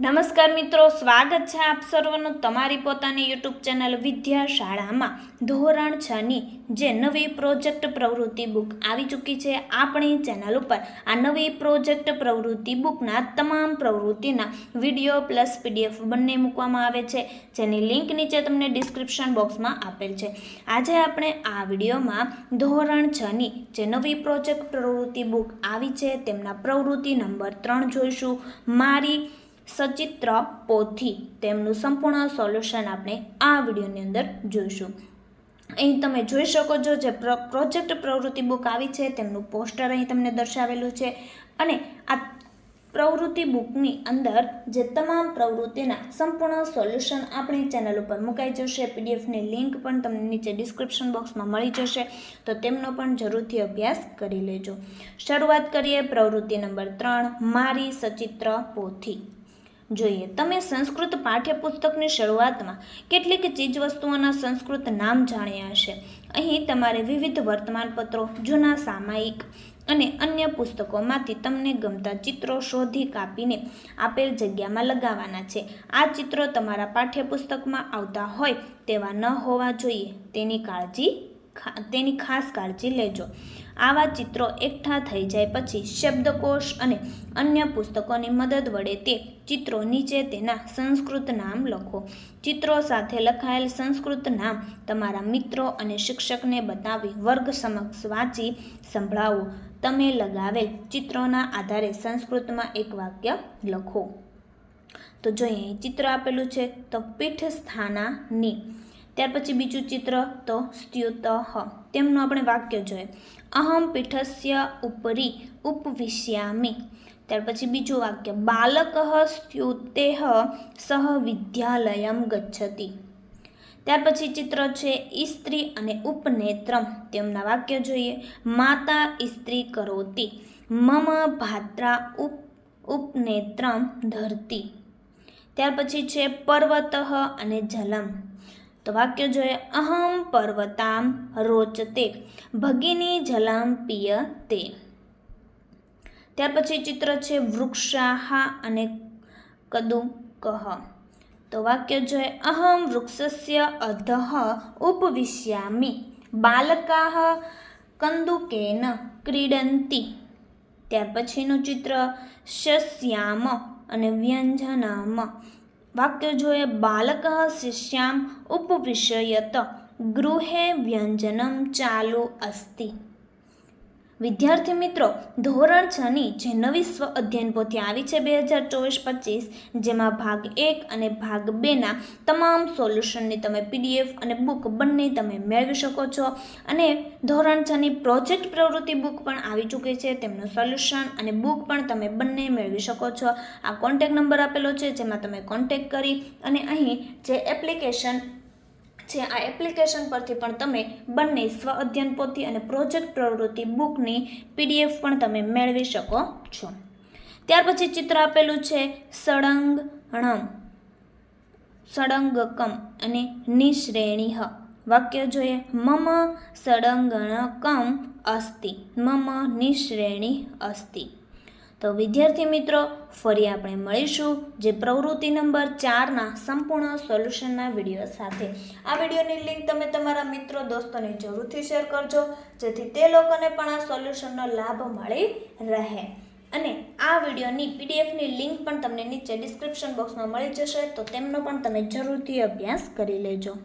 નમસ્કાર મિત્રો, સ્વાગત છે આપ સર્વનું તમારી પોતાની યુટ્યુબ ચેનલ વિદ્યાશાળામાં. ધોરણ છ ની જે નવી પ્રોજેક્ટ પ્રવૃત્તિ બુક આવી ચૂકી છે, આપણી ચેનલ ઉપર. આ નવી પ્રોજેક્ટ પ્રવૃત્તિ બુકના તમામ પ્રવૃત્તિના વીડિયો પ્લસ પીડીએફ બંને મૂકવામાં આવે છે, જેની લિંક નીચે તમને ડિસ્ક્રિપ્શન બોક્સમાં આપેલ છે. આજે આપણે આ વિડીયોમાં ધોરણ છ ની જે નવી પ્રોજેક્ટ પ્રવૃત્તિ બુક આવી છે, તેમના પ્રવૃત્તિ નંબર ત્રણ જોઈશું. મારી સચિત્ર પોથી તેમનું સંપૂર્ણ સોલ્યુશન આપણે આ વિડીયોની અંદર જોઈશું. અહીં તમે જોઈ શકો છો જે પ્ર, પ્રોજેક્ટ પ્રવૃત્તિ બુક આવી છે, તેમનું પોસ્ટર અહીં તમને દર્શાવેલું છે અને આ પ્રવૃત્તિ બુકની અંદર જે તમામ પ્રવૃત્તિના સંપૂર્ણ સોલ્યુશન આપણી ચેનલ ઉપર મુકાઈ જશે. પીડીએફની લિંક પણ તમને નીચે ડિસ્ક્રિપ્શન બોક્સમાં મળી જશે, તો તેમનો પણ જરૂરથી અભ્યાસ કરી લેજો. શરૂઆત કરીએ પ્રવૃત્તિ નંબર ત્રણ, મારી સચિત્ર પોથી. જોઈએ. તમે સંસ્કૃત પાઠ્યપુસ્તકની શરૂઆતમાં કેટલીક ચીજવસ્તુઓના સંસ્કૃત નામ જાણ્યા હશે. અહીં તમારે વિવિધ વર્તમાનપત્રો, જૂના સામાયિક અને અન્ય પુસ્તકોમાંથી તમને ગમતા ચિત્રો શોધી કાપીને આપેલ જગ્યામાં લગાવવાના છે. આ ચિત્રો તમારા પાઠ્યપુસ્તકમાં આવતા હોય તેવા ન હોવા જોઈએ. તેની કાળજી તેની ખાસ કાળજી લેજો. આવા ચિત્રો એકઠા થઈ જાય પછી શબ્દકોશ અને અન્ય પુસ્તકોની મદદ વડે તે ચિત્રો નીચે તેના સંસ્કૃત નામ લખો. ચિત્રો સાથે લખાયેલ સંસ્કૃત નામ તમારા મિત્રો અને શિક્ષકને બતાવી વર્ગ સમક્ષ વાંચી સંભળાવો. તમે લગાવેલ ચિત્રોના આધારે સંસ્કૃતમાં એક વાક્ય લખો. તો જોઈએ ચિત્ર આપેલું છે, તો પીઠ સ્થાનાની ત્યાર પછી બીજું ચિત્ર તો સ્ત્યુત. તેમનું આપણે વાક્ય જોઈએ. અહમ પીઠસ્ય ઉપરી ઉપવિશ્યામી. ત્યાર પછી બીજું વાક્ય. બાલક સ્ત્યુતે સહ વિદ્યાલયમ ગચ્છતી. ત્યાર પછી ચિત્ર છે ઇસ્ત્રી અને ઉપનેત્રમ. તેમના વાક્ય જોઈએ. માતા ઇસ્ત્રી કરોતી. મમ ભાત્રા ઉપ, ઉપનેત્રમ ધરતી. ત્યાર પછી છે પર્વત અને જલમ. તો વાક્ય જોઈએ. અહમ પર્વતામ રોચતે, ભગિની જલામ પિય તે ત્યાર પછી ચિત્ર છે વૃક્ષાહા અને કદુકહ. તો વાક્ય જોઈએ. અહમ વૃક્ષસ્ય અધઃ ઉપવિશ્યામી બાલકાહ કંદુકેન ક્રીડંતી. ત્યાર પછીનું ચિત્ર શસ્યામ અને વ્યંજનમ. વાક્ય જોઈએ બાલક શિષ્યામ ઉપવિશયત ગૃહે વ્યંજનમ ચાલુ અસ્તિ વિદ્યાર્થી મિત્રો, ધોરણ છ ની જે નવી સ્વ અધ્યયન પોથી આવી છે બે હજાર ચોવીસ પચીસ, જેમાં ભાગ એક અને ભાગ બેના તમામ સોલ્યુશનની તમે પીડીએફ અને બુક બંને તમે મેળવી શકો છો. અને ધોરણ છની પ્રોજેક્ટ પ્રવૃત્તિ બુક પણ આવી ચૂકી છે, તેમનું સોલ્યુશન અને બુક પણ તમે બંને મેળવી શકો છો. આ કોન્ટેક નંબર આપેલો છે, જેમાં તમે કોન્ટેક કરી અને અહીં જે એપ્લિકેશન છે આ એપ્લિકેશન પરથી પણ તમે બંને સ્વ અધ્યયન પોથી અને પ્રોજેક્ટ પ્રવૃત્તિ બુકની પીડીએફ પણ તમે મેળવી શકો છો. ત્યાર પછી ચિત્ર આપેલું છે સળંગણમ. સળંગકમ અને નિશ્રેણીહ. વાક્ય જોઈએ. મમ સળંગણકમ અસ્તિ. મમ નિશ્રેણી અસ્તિ. તો વિદ્યાર્થી મિત્રો, ફરી આપણે મળીશું જે પ્રવૃત્તિ નંબર ચારના સંપૂર્ણ સોલ્યુશનના વીડિયો સાથે. આ વિડીયોની લિંક તમે તમારા મિત્રો દોસ્તોને જરૂરથી શેર કરજો, જેથી તે લોકોને પણ આ સોલ્યુશનનો લાભ મળી રહે. અને આ વિડીયોની પીડીએફની લિંક પણ તમને નીચે ડિસ્ક્રિપ્શન બોક્સમાં મળી જશે, તો તેમનો પણ તમે જરૂરથી અભ્યાસ કરી લેજો.